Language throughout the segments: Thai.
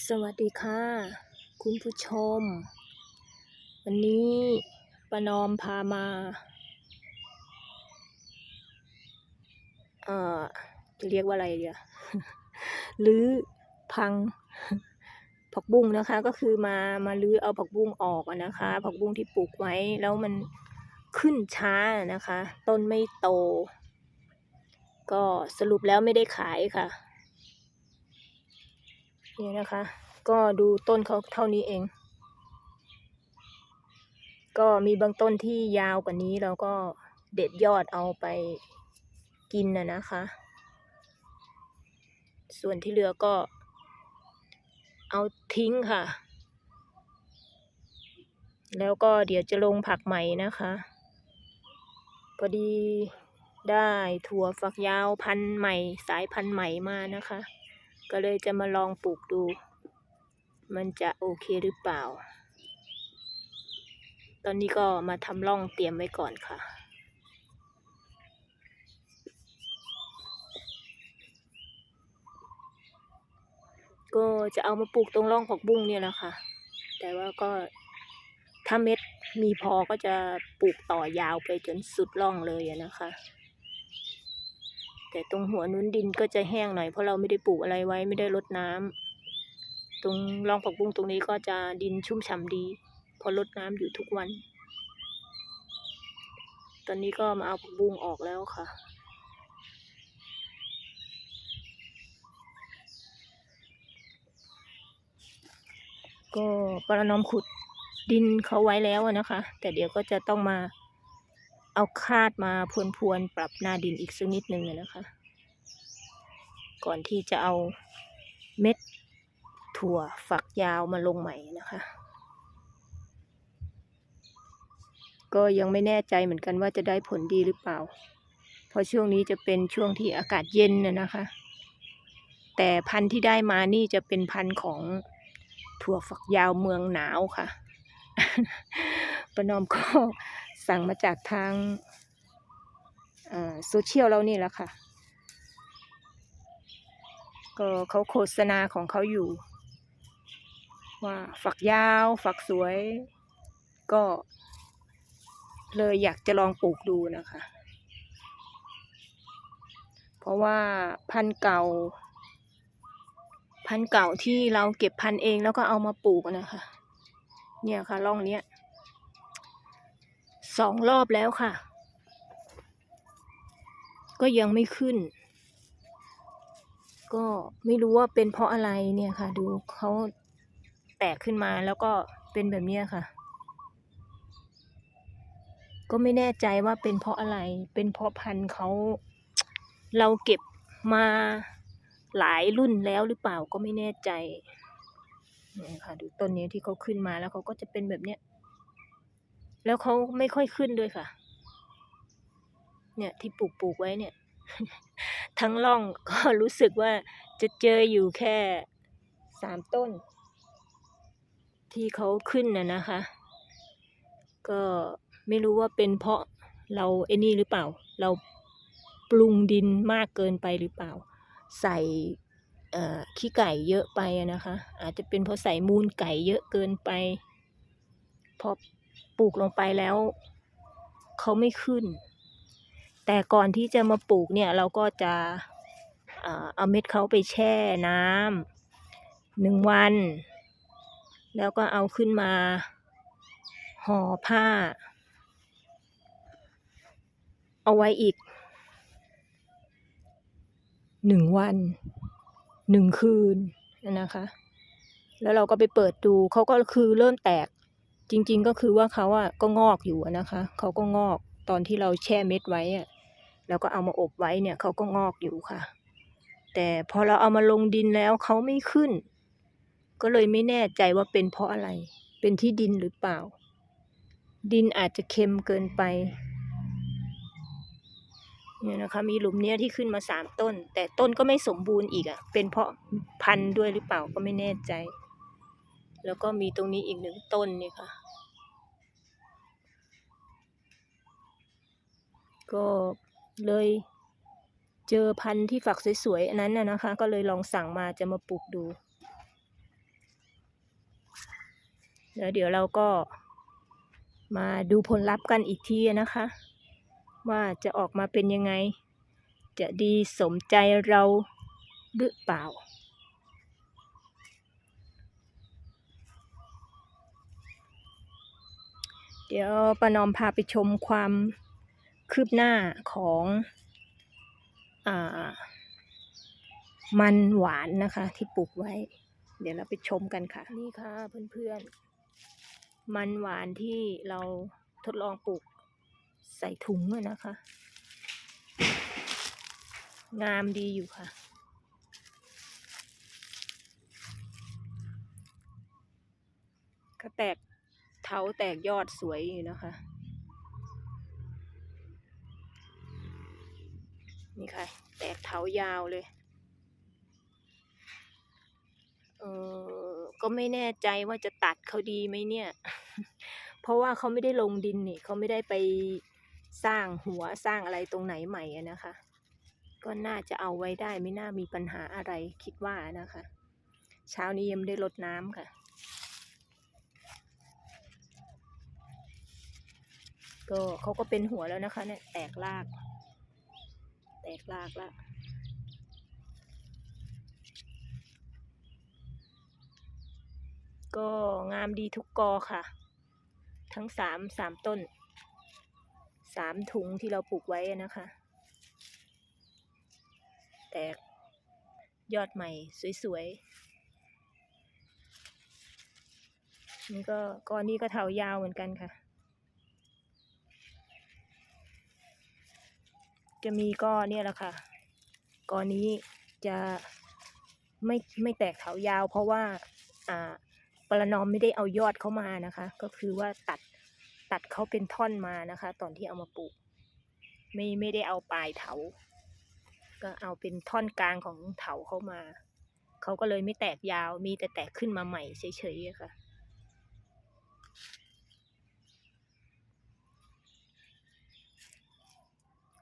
สวัสดีค่ะ คุณผู้ชม วันนี้ประนอมพามาเอ่อจะเรียกว่าอะไรเดียหรือพังผักบุ้งนะคะ ก็คือมามาลื้อเอาผักบุ้งออกนะคะผักบุ้งที่ปลูกไว้แล้วมันขึ้นช้านะคะ ต้นไม่โต ก็สรุปแล้วไม่ได้ขายค่ะ นี่นะคะ ก็ดูต้นเขาเท่านี้เอง ก็มีบางต้นที่ยาวกว่านี้เราก็เด็ดยอดเอาไปกินนะนะคะ ส่วนที่เหลือก็เอาทิ้งค่ะ แล้วก็เดี๋ยวจะลงผักใหม่นะคะพอดีได้ถั่วฝักยาวพันธุ์ใหม่ สายพันธุ์ใหม่มานะคะ ก็เลยจะมาลองปลูกดู มันจะโอเคหรือเปล่า ตอนนี้ก็มาทำร่องเตรียมไว้ก่อนค่ะก็จะเอามาปลูกตรงร่องผักบุ้งเนี่ยแหละค่ะ แต่ว่าก็ถ้าเม็ดมีพอก็จะปลูกต่อยาวไปจนสุดร่องเลยนะคะ แต่ตรงหัวนุ้นดินก็จะแห้งหน่อยเพราะเราไม่ได้ปลูกอะไรไว้ไม่ได้รดน้ำตรงรองผักบุ้งตรงนี้ก็จะดินชุ่มฉ่ำดี พอรดน้ำอยู่ทุกวัน ตอนนี้ก็มาเอาผักบุ้งออกแล้วค่ะก็ประนอมขุดดินเขาไว้แล้วนะคะ แต่เดี๋ยวก็จะต้องมา เอาคาดมาพรวนๆปรับหน้าดินอีกสักนิดนึงนะคะ ก่อนที่จะเอาเม็ดถั่วฝักยาวมาลงใหม่นะคะ ก็ยังไม่แน่ใจเหมือนกันว่าจะได้ผลดีหรือเปล่า เพราะช่วงนี้จะเป็นช่วงที่อากาศเย็นนะนะคะ แต่พันธุ์ที่ได้มานี่จะเป็นพันธุ์ของถั่วฝักยาวเมืองหนาวค่ะ ประนอมก็ สั่งมาจากทางโซเชียลเรานี่แหละค่ะ ก็เขาโฆษณาของเขาอยู่ ว่าฝักยาว ฝักสวย ก็เลยอยากจะลองปลูกดูนะคะ เพราะว่าพันธุ์เก่า พันธุ์เก่าที่เราเก็บพันธุ์เองแล้วก็เอามาปลูกนะคะ เนี่ยค่ะร่องเนี้ย สองรอบแล้วค่ะ ก็ยังไม่ขึ้น ก็ไม่รู้ว่าเป็นเพราะอะไรเนี่ยค่ะ ดูเขาแตกขึ้นมาแล้วก็เป็นแบบนี้ค่ะ ก็ไม่แน่ใจว่าเป็นเพราะอะไร เป็นเพราะพันธุ์เขาเราเก็บมาหลายรุ่นแล้วหรือเปล่าก็ไม่แน่ใจนี่ค่ะดูต้นนี้ที่เขาขึ้นมาแล้วเขาก็จะเป็นแบบเนี้ย แล้วเขาไม่ค่อยขึ้นด้วยค่ะ เนี่ยที่ปลูกปลูกไว้เนี่ย ทั้งร่องก็รู้สึกว่าจะเจออยู่แค่สามต้น ที่เขาขึ้นน่ะนะคะ ก็ไม่รู้ว่าเป็นเพราะเราไอ้นี่หรือเปล่า เราปรุงดินมากเกินไปหรือเปล่า ใส่ขี้ไก่เยอะไปนะคะ อาจจะเป็นเพราะใส่มูลไก่เยอะเกินไปพอ ปลูกลงไปแล้วเขาไม่ขึ้น แต่ก่อนที่จะมาปลูกเนี่ยเราก็จะเอาเม็ดเขาไปแช่น้ำหนึ่งวัน แล้วก็เอาขึ้นมาห่อผ้า เอาไว้อีกหนึ่งวันหนึ่งคืนนะคะ แล้วเราก็ไปเปิดดูเขาก็คือเริ่มแตก จริงๆก็คือว่าเขาอะก็งอกอยู่นะคะเขาก็งอกตอนที่เราแช่เม็ดไว้อะแล้วก็เอามาอบไว้เนี่ยเขาก็งอกอยู่ค่ะ แต่พอเราเอามาลงดินแล้วเขาไม่ขึ้น ก็เลยไม่แน่ใจว่าเป็นเพราะอะไร เป็นที่ดินหรือเปล่า ดินอาจจะเค็มเกินไปเนี่ยนะคะมีหลุมเนี้ยที่ขึ้นมาสามต้น แต่ต้นก็ไม่สมบูรณ์อีกอะ่ะเป็นเพราะพันธุ์ด้วยหรือเปล่าก็ไม่แน่ใจ แล้วก็มีตรงนี้อีกหนึ่งต้นนี่ค่ะ ก็เลยเจอพันธุ์ที่ฝักสวยๆอันนั้นน่ะนะคะ ก็เลยลองสั่งมาจะมาปลูกดู แล้วเดี๋ยวเราก็มาดูผลลัพธ์กันอีกทีนะคะ ว่าจะออกมาเป็นยังไง จะดีสมใจเราหรือเปล่าเดี๋ยวประนอมพาไปชมความ คืบหน้าของอ่ามันหวานนะคะ ที่ปลูกไว้ เดี๋ยวเราไปชมกันค่ะ นี่ค่ะเพื่อนๆ มันหวานที่เราทดลองปลูกใส่ถุงอะนะคะ งามดีอยู่ค่ะก็แตกเถาแตกยอดสวยอยู่นะคะ นี่ค่ะ แตก เถายาวเลย เออก็ไม่แน่ใจว่าจะตัดเขาดีไหมเนี่ย เพราะว่าเขาไม่ได้ลงดินนี่เขาไม่ได้ไปสร้างหัวสร้างอะไรตรงไหนใหม่นะคะ ก็น่าจะเอาไว้ได้ไม่น่ามีปัญหาอะไรคิดว่านะคะ เช้านี้ยังไม่ได้รดน้ำค่ะ ก็เขาก็เป็นหัวแล้วนะคะเนี่ยแตกราก แตกรากแล้ว ก็งามดีทุกกอค่ะ ทั้งสามสามต้นสามถุงที่เราปลูกไว้นะคะ แตกยอดใหม่สวยๆ นี่ก็ก้อนนี้ก็เถายาวเหมือนกันค่ะ จะมีก้อนเนี่ยแหละค่ะก้อนนี้จะไม่ไม่แตกเถายาวเพราะว่าอ่า ประนอมไม่ได้เอายอดเข้ามานะคะ ก็คือว่าตัดตัดเขาเป็นท่อนมานะคะ ตอนที่เอามาปลูก ไม่ไม่ได้เอาปลายเถา ก็เอาเป็นท่อนกลางของเถาเข้ามา เขาก็เลยไม่แตกยาวมีแต่แตกขึ้นมาใหม่เฉยๆค่ะ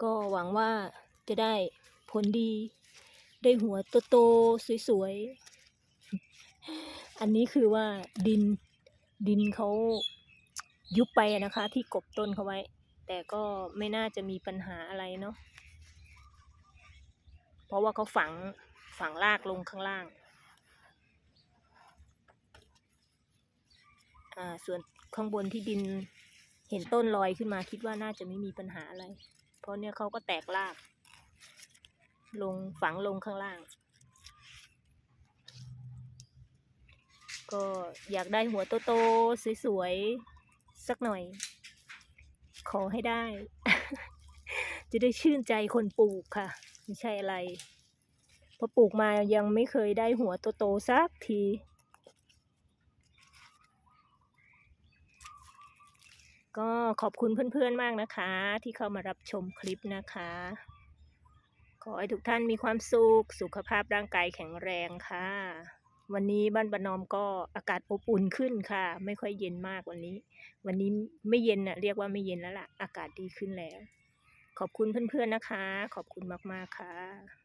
ก็หวังว่าจะได้ผลดี ได้หัวโตๆสวยๆ อันนี้คือว่าดินดินเขายุบไปนะคะ ที่กบต้นเขาไว้ แต่ก็ไม่น่าจะมีปัญหาอะไรเนาะเพราะว่าเขาฝังฝังรากลงข้างล่างอ่าส่วนข้างบนที่ดินเห็นต้นลอยขึ้นมาคิดว่าน่าจะไม่มีปัญหาอะไร เพราะเนี่ยเขาก็แตกราก ลงฝังลงข้างล่าง ก็อยากได้หัวโตๆสวยๆ สักหน่อย ขอให้ได้ จะได้ชื่นใจคนปลูกค่ะ ไม่ใช่อะไรพอปลูกมายังไม่เคยได้หัวโตๆสักทีก็ขอบคุณเพื่อนๆ มากนะคะ ที่เข้ามารับชมคลิปนะคะ ขอให้ทุกท่านมีความสุข สุขภาพร่างกายแข็งแรงค่ะ วันนี้บ้านบานอมก็อากาศอบอุ่นขึ้นค่ะ ไม่ค่อยเย็นมากวันนี้ วันนี้ไม่เย็นน่ะเรียกว่าไม่เย็นแล้วล่ะ อากาศดีขึ้นแล้ว ขอบคุณเพื่อนๆนะคะ ขอบคุณมากๆค่ะ